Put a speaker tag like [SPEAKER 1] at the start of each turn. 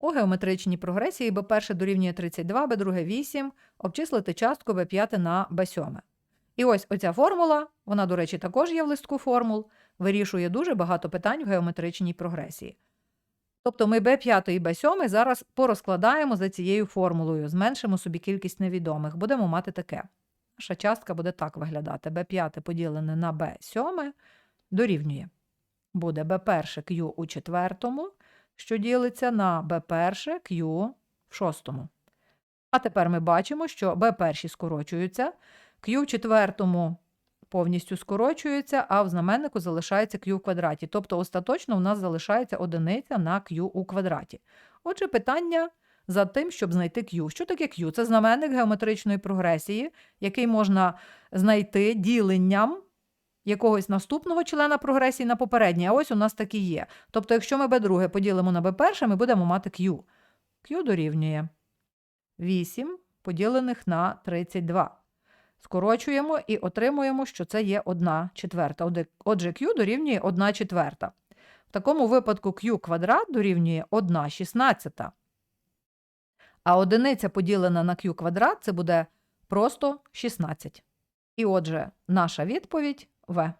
[SPEAKER 1] У геометричній прогресії b1 дорівнює 32, b2 8, обчислити частку b5 на b7. І ось оця формула, вона, до речі, також є в листку формул, вирішує дуже багато питань в геометричній прогресії. Тобто ми b5 і b7 зараз порозкладаємо за цією формулою, зменшимо собі кількість невідомих. Будемо мати таке. Наша частка буде так виглядати. b5 поділене на b7 дорівнює. Буде b1 q у четвертому, що ділиться на b1 q в шостому. А тепер ми бачимо, що b1 скорочуються, q в четвертому повністю скорочується, а в знаменнику залишається q в квадраті. Тобто остаточно у нас залишається одиниця на q у квадраті. Отже, питання за тим, щоб знайти q. Що таке q? Це знаменник геометричної прогресії, який можна знайти діленням якогось наступного члена прогресії на попередній. А ось у нас такі є. Тобто, якщо ми b2 поділимо на b1, ми будемо мати q. q дорівнює 8 поділених на 32. Скорочуємо і отримуємо, що це є 1 четверта. Отже, q дорівнює 1 четверта. В такому випадку q квадрат дорівнює 1 шістнадцята. А одиниця поділена на q квадрат це буде просто 16. І отже, наша відповідь В.